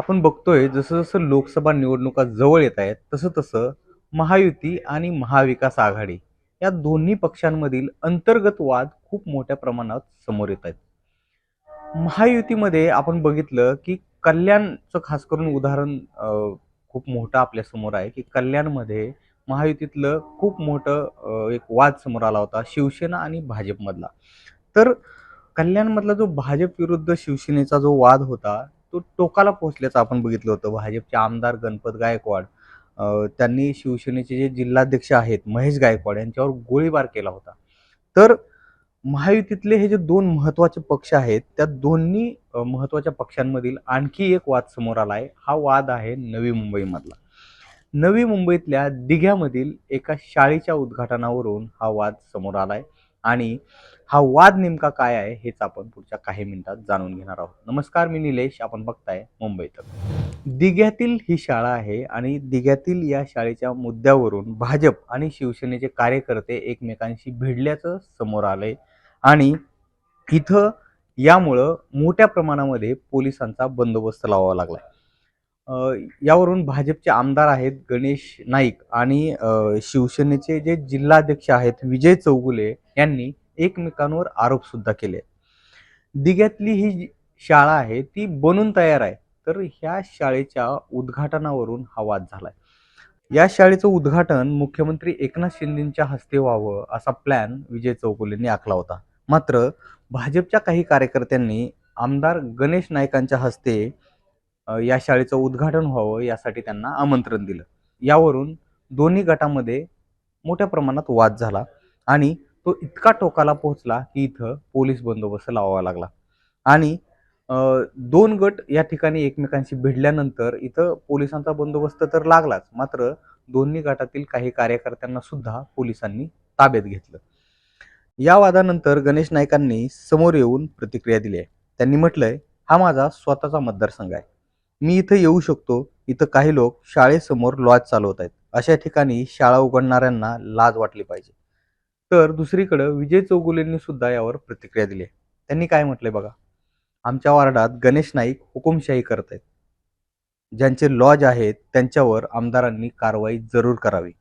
आपण बघतोय जसं जसं लोकसभा निवडणुका जवळ येत आहेत तसं तसं महायुती आणि महाविकास आघाडी या दोन्ही पक्षांमधील अंतर्गत वाद खूप मोठ्या प्रमाणात समोर येत आहेत. महायुतीमध्ये आपण बघितलं की कल्याणचं खास करून उदाहरण खूप मोठं आपल्यासमोर आहे की कल्याणमध्ये महायुतीतलं खूप मोठं एक वाद समोर आला होता शिवसेना आणि भाजपमधला. तर कल्याणमधला जो भाजप विरुद्ध शिवसेनेचा जो वाद होता तो टोकाला पोहोचल्याचं आपण बघितलं होतं. भाजपचे आमदार गणपत गायकवाड त्यांनी शिवसेनेचे जे जिल्हाध्यक्ष आहेत महेश गायकवाड यांच्यावर गोळीबार केला होता. तर महायुतीतले हे जे दोन महत्त्वाचे पक्ष आहेत त्या दोन्ही महत्त्वाच्या पक्षांमधील आणखी एक वाद समोर आलाय. हा वाद आहे नवी मुंबईमधला. नवी मुंबईतल्या दिघ्यामधील एका शाळेच्या उद्घाटनावरून हा वाद समोर आलाय. आणि हा वाद नेमका काय आहे हेच आपण पुढच्या काही मिनिटात जाणून घेणार आहोत. नमस्कार मी निलेश. आपण बघताय मुंबईत दिघ्यातील ही शाळा आहे आणि दिघ्यातील या शाळेच्या मुद्द्यावरून भाजप आणि शिवसेनेचे कार्यकर्ते एकमेकांशी भिडल्याचं समोर आलंय आणि इथं यामुळं मोठ्या प्रमाणामध्ये पोलिसांचा बंदोबस्त लावावा लागलाय. यावरून भाजपचे आमदार आहेत गणेश नाईक आणि शिवसेनेचे जे जिल्हाध्यक्ष आहेत विजय चौगुले यांनी एकमेकांवर आरोप सुद्धा केले. दिघ्यातली ही जी शाळा आहे ती बनून तयार आहे. तर ह्या शाळेच्या उद्घाटनावरून हा वाद झालाय. या शाळेचं उद्घाटन मुख्यमंत्री एकनाथ शिंदेच्या हस्ते व्हावं असा प्लॅन विजय चौगुलेंनी आखला होता. मात्र भाजपच्या काही कार्यकर्त्यांनी आमदार गणेश नाईकांच्या हस्ते या शाळेचं उद्घाटन व्हावं यासाठी त्यांना आमंत्रण दिलं. यावरून दोन्ही गटामध्ये मोठ्या प्रमाणात वाद झाला आणि तो इतका टोकाला पोहोचला की इथं पोलीस बंदोबस्त लावावा लागला. आणि दोन गट या ठिकाणी एकमेकांशी भिडल्यानंतर इथं पोलिसांचा बंदोबस्त तर लागलाच मात्र दोन्ही गटातील काही कार्यकर्त्यांना सुद्धा पोलिसांनी ताब्यात घेतलं. या वादानंतर गणेश नाईकांनी समोर येऊन प्रतिक्रिया दिली आहे. त्यांनी म्हटलंय हा माझा स्वतःचा मतदारसंघ आहे. मी इथं येऊ शकतो. इथं काही लोक शाळेसमोर लॉज चालवत आहेत अशा ठिकाणी शाळा उघडणाऱ्यांना लाज वाटली पाहिजे. तर दुसरीकडं विजय चौगुलेंनी सुद्धा यावर प्रतिक्रिया दिली आहे. त्यांनी काय म्हटलंय बघा? आमच्या वार्डात गणेश नाईक हुकुमशाही करत आहेत ज्यांचे लॉज आहेत त्यांच्यावर आमदारांनी कारवाई जरूर करावी.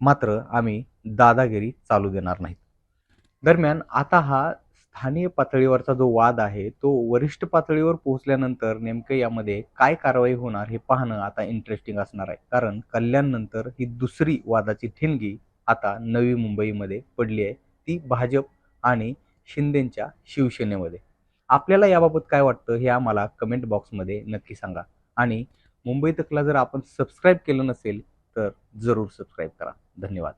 मात्र आम्ही दादागिरी चालू देणार नाहीत. दरम्यान आता हा स्थानीय पातळीवरचा जो वाद आहे तो वरिष्ठ पातळीवर पोहोचल्यानंतर नेमकं यामध्ये काय कारवाई होणार हे पाहणं आता इंटरेस्टिंग असणार आहे. कारण कल्याणनंतर ही दुसरी वादाची ठिणगी आता नवी मुंबईमध्ये पडली आहे. ती भाजप आणि शिंदेच्या शिवसेनेमध्ये. आपल्याला याबाबत काय वाटतं हे आम्हाला कमेंट बॉक्समध्ये नक्की सांगा. आणि मुंबई तकला जर आपण सबस्क्राईब केलं नसेल तर जरूर सबस्क्राईब करा. धन्यवाद.